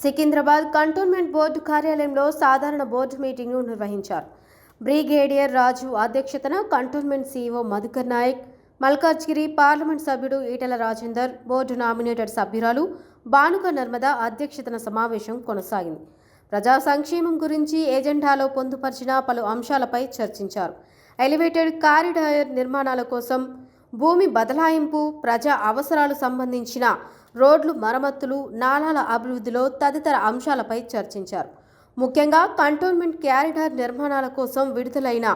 Secunderabad cantonment board కార్యాలయంలో సాధారణ board మీటింగ్ను నిర్వహించారు. బ్రిగేడియర్ రాజు అధ్యక్షతన cantonment CEO Madhukar Nayak Malkajgiri parliament సభ్యుడు ఈటెల రాజేందర్ బోర్డు నామినేటెడ్ సభ్యురాలు బానుక నర్మద అధ్యక్షతన సమావేశం కొనసాగింది. ప్రజా సంక్షేమం గురించి ఎజెండాలో పొందుపరిచిన పలు అంశాలపై చర్చించారు. ఎలివేటెడ్ కారిడార్ నిర్మాణాల కోసం భూమి బదలాయింపు ప్రజా అవసరాలు సంబంధించిన రోడ్లు మరమ్మతులు నాలాల అభివృద్ధిలో తదితర అంశాలపై చర్చించారు. ముఖ్యంగా కంటోన్మెంట్ క్యారిడార్ నిర్మాణాల కోసం విడుదలైన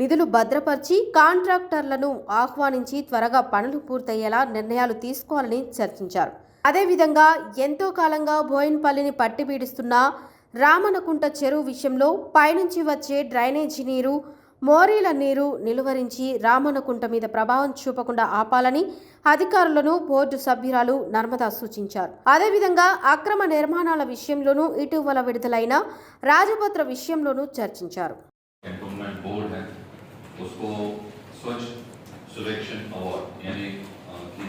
నిధులు భద్రపరిచి కాంట్రాక్టర్లను ఆహ్వానించి త్వరగా పనులు పూర్తయ్యేలా నిర్ణయాలు తీసుకోవాలని చర్చించారు. అదేవిధంగా ఎంతో కాలంగా బోయిన్పల్లిని పట్టిపీడిస్తున్న రామనకుంట చెరువు విషయంలో పైనుంచి వచ్చే డ్రైనేజీ నీరు మోరీల నీరు నిలువరించి రామన్నకుంట మీద ప్రభావం చూపకుండా ఆపాలని అధికారులను బోర్డు సభ్యురాలు నర్మదా సూచించారు అదేవిధంగా అక్రమ నిర్మాణాల విషయంలోనూ ఇటీవల విడుదలైన రాజపత్ర విషయంలోనూ చర్చించారు कैंटोनमेंट बोर्ड है उसको स्वच्छ सर्वेक्षण अवार्ड यानी अ, कि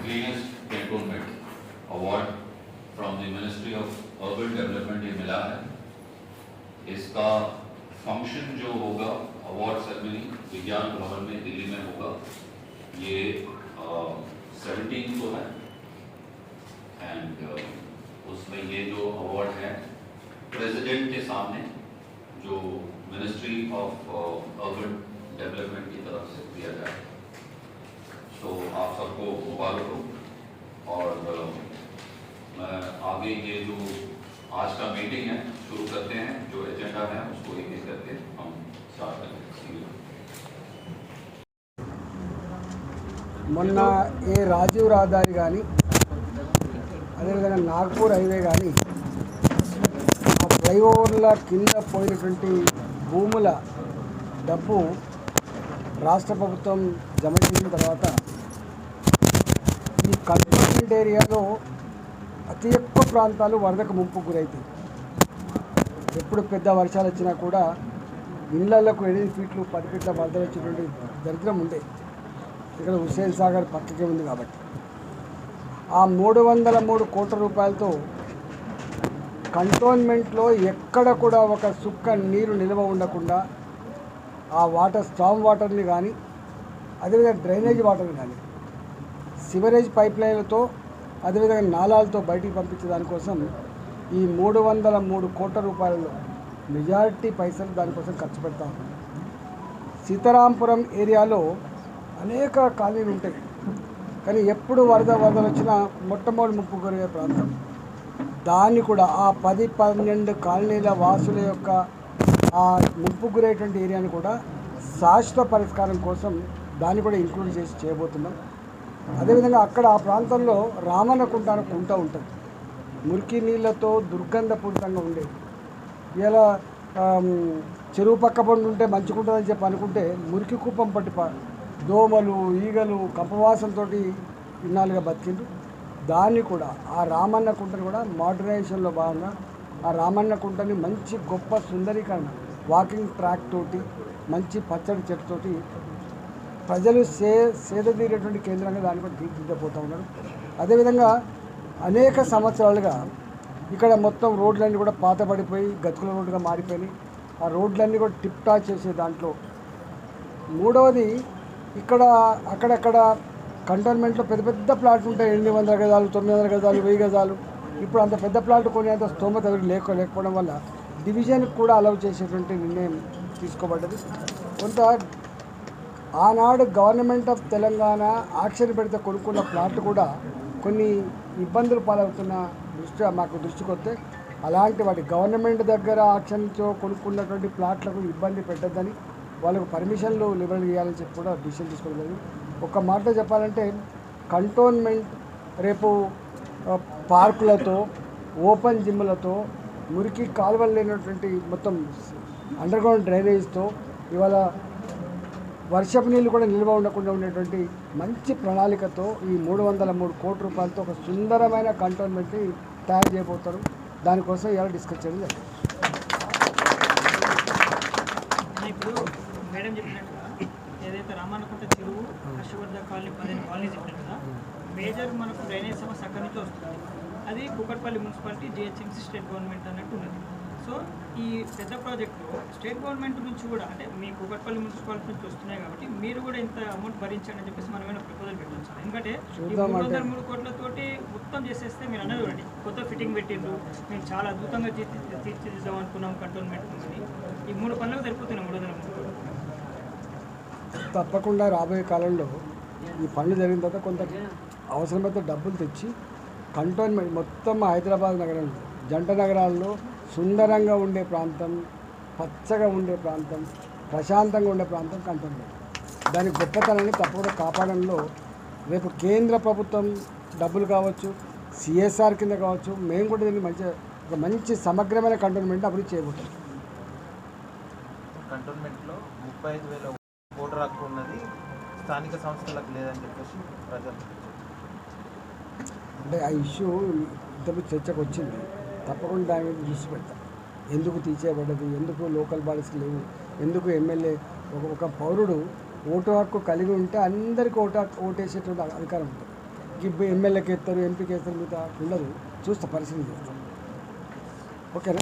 cleanest cantonment award from the ministry of urban development ये मिला है इसका फंक्शन जो होगा अवार्ड सेरेमनी विज्ञान भवन में दिल्ली में होगा। ये सेवनटीन को है। एंड उसमें ये जो अवार्ड है प्रेसिडेंट के सामने जो मिनिस्ट्री ऑफ़ अर्बन डेवलपमेंट की तरफ़ से दिया जाए तो आप सबको मुबारक हो। और अ, मैं आगे ये जो आज का मीटिंग है शुरू करते हैं। जो एजेंडा है उसको एक एक करके हम మొన్న ఏ రాజీవ్ రహదారి కానీ అదేవిధంగా నాగ్పూర్ హైవే కానీ ఆ ఫ్లైఓవర్ల కింద పోయినటువంటి భూముల డబ్బు రాష్ట్ర ప్రభుత్వం జమ చేసిన తర్వాత ఈ కన్వర్టెంట్ ఏరియాలో అతి ఎక్కువ ప్రాంతాలు వరదకు ముంపు గురైతాయి. ఎప్పుడు పెద్ద వర్షాలు వచ్చినా కూడా ఇళ్ళకు ఎనిమిది ఫీట్లు పది ఫీట్ల వరదలు వచ్చేటువంటి దరిద్రం ఉండే. ఇక్కడ హుస్సేన్ సాగర్ పక్కకే ఉంది కాబట్టి. ఆ మూడు వందల మూడు కోట్ల రూపాయలతో కంటోన్మెంట్లో ఎక్కడ కూడా ఒక సుక్క నీరు నిల్వ ఉండకుండా ఆ వాటర్ స్టామ్ వాటర్ని కానీ అదేవిధంగా డ్రైనేజ్ వాటర్ని కానీ సివరేజ్ పైప్ లైన్లతో అదేవిధంగా నాలాలతో బయటికి పంపించే దానికోసం ఈ మూడు వందల మూడు కోట్ల రూపాయలలో మెజారిటీ పైసలు దానికోసం ఖర్చు పెడతా ఉన్నాం సీతారాంపురం ఏరియాలో అనేక కాలనీలు ఉంటాయి. కానీ ఎప్పుడు వరద వరదలు వచ్చినా మొట్టమొదటి ముప్పు గురయ్యే ప్రాంతం. దాన్ని కూడా ఆ పది పన్నెండు కాలనీల వాసుల యొక్క ఆ ముప్పు గురయ్యేటువంటి ఏరియాని కూడా శాశ్వత పరిష్కారం కోసం దాన్ని కూడా ఇంక్లూడ్ చేసి చేయబోతున్నాం. అదేవిధంగా అక్కడ ఆ ప్రాంతంలో రామన్నకుంట కుంట కుంట ఉంటుంది. మురికి నీళ్ళతో దుర్గంధపూరితంగా ఉండేది. ఇలా చెరువు పక్క పండు ఉంటే మంచుకుంటుందని చెప్పి అనుకుంటే మురికి కుప్పం పట్టి దోమలు ఈగలు కపవాసంతో ఇన్నాళ్ళుగా బతికిండు దాన్ని కూడా ఆ రామన్న కుంటని కూడా మోడర్నైజేషన్లో భాగంగా ఆ రామన్న కుంటని మంచి గొప్ప సుందరీకరణ వాకింగ్ ట్రాక్ తోటి మంచి పచ్చడి చెట్టుతోటి ప్రజలు సే సేద తీరేటువంటి కేంద్రంగా దాన్ని కూడా తీర్చిదిద్దపోతూ ఉన్నారు. అదేవిధంగా అనేక సంవత్సరాలుగా ఇక్కడ మొత్తం రోడ్లన్నీ కూడా పాతబడిపోయి గతుకుల రోడ్డుగా మారిపోయినాయి. ఆ రోడ్లన్నీ కూడా టిప్ టాచ్ చేసే దాంట్లో. మూడవది ఇక్కడ అక్కడక్కడ కంటోన్మెంట్లో పెద్ద పెద్ద ప్లాట్లు ఉంటాయి. ఎనిమిది వందల గజాలు తొమ్మిది వందల గజాలు వెయ్యి గజాలు. ఇప్పుడు అంత పెద్ద ప్లాట్ కొనేంత స్తోమత లేక లేకపోవడం వల్ల డివిజన్కి కూడా అలౌ చేసేటువంటి నిర్ణయం తీసుకోబడ్డది. కొంత ఆనాడు గవర్నమెంట్ ఆఫ్ తెలంగాణ ఆక్షన్ పెడితే కొనుక్కున్న ప్లాట్లు కూడా కొన్ని ఇబ్బందులు పాలవుతున్న దృష్ట్యా మాకు దృష్టికొస్తే అలాంటి వాటి గవర్నమెంట్ దగ్గర ఆక్షన్తో కొనుక్కున్నటువంటి ప్లాట్లకు ఇబ్బంది పెట్టద్దని వాళ్ళకు పర్మిషన్లు లిబరల్ చేయాలని చెప్పి కూడా డిసిషన్ తీసుకోవడం జరిగింది. ఒక మాటలో చెప్పాలంటే కంటోన్మెంట్ రేపు పార్కులతో ఓపెన్ జిమ్లతో మురికి కాలువలు లేనటువంటి మొత్తం అండర్గ్రౌండ్ డ్రైనేజ్తో ఇవాళ వర్షపు నీళ్ళు కూడా నిల్వ ఉండకుండా ఉండేటువంటి మంచి ప్రణాళికతో ఈ మూడు వందల మూడు కోట్ల రూపాయలతో ఒక సుందరమైన కంటోన్మెంట్ని తయారు చేయబోతారు. దానికోసం ఇవాళ డిస్కస్ చేయడం జరిగింది. ఇప్పుడు మేడం చెప్పినట్టుగా ఏదైతే రామానుకుంట చెరువు హర్షవర్ధ కాలనీ పదిహేను కాలనీ చెప్పినట్టుగా మేజర్ మనకు డ్రైనేజ్ సమస్య అక్కడి నుంచి వస్తుంది. అది Kukatpally municipality GHMC state government అన్నట్టు ఉన్నది. సో ఈ పెద్ద ప్రాజెక్టులో స్టేట్ గవర్నమెంట్ నుంచి కూడా అంటే మీ కుకట్పల్లి మున్సిపాలిటీ నుంచి వస్తున్నాయి కాబట్టి మీరు కూడా ఇంత అమౌంట్ భరించండి అని చెప్పేసి మనం ఏమైనా ప్రపోజల్ పెట్టవచ్చు ఎందుకంటే ఈ చూద్దాం మూడు అంటే- వందల మూడు కోట్లతోటి మొత్తం చేసేస్తే మీరు అన్నది చూడండి కొత్త ఫిట్టింగ్ పెట్టిండ్రు మేము చాలా అద్భుతంగా తీర్చి తీర్చిదిద్దాం అనుకున్నాం కంటోన్మెంట్ అని. ఈ మూడు పనులకు సరిపోతున్నాయి మూడు వందల మూడు తప్పకుండా రాబోయే కాలంలో ఈ పనులు జరిగిన తర్వాత కొంత అవసరమైతే డబ్బులు తెచ్చి కంటోన్మెంట్ మొత్తం హైదరాబాద్ నగరంలో జంట నగరాల్లో సుందరంగా ఉండే ప్రాంతం పచ్చగా ఉండే ప్రాంతం ప్రశాంతంగా ఉండే ప్రాంతం కంటోన్మెంట్ దాని గొప్పతనాన్ని తప్పకుండా కాపాడంలో రేపు కేంద్ర ప్రభుత్వం డబ్బులు కావచ్చు సిఎస్ఆర్ కింద కావచ్చు మేము కూడా దీన్ని మంచి ఒక మంచి సమగ్రమైన కంటోన్మెంట్ అభివృద్ధి చేయబోతాం కంటోన్మెంట్లో ముప్పై ఐదు వేల హక్కు ఉన్నది స్థానిక సంస్థలకు లేదని చెప్పేసి ప్రజలు అంటే ఆ ఇష్యూ ఇంతకు చర్చకు వచ్చింది. తప్పకుండా దాని మీద దృష్టి పెడతాం. ఎందుకు తీసేయబడ్డది ఎందుకు లోకల్ బాడీస్ లేవు? ఎందుకు ఎమ్మెల్యే ఒక ఒక పౌరుడు ఓటు హక్కు కలిగి ఉంటే అందరికీ ఓటు హక్కు ఓటేసేటువంటి అధికారం ఉంటుంది. ఇప్పుడు ఎమ్మెల్యేకి ఎత్తారు ఎంపీకి ఎత్తారు మిగతా ఉండదు. చూస్తా పరిశీలన చేస్తాం. ఓకేనా?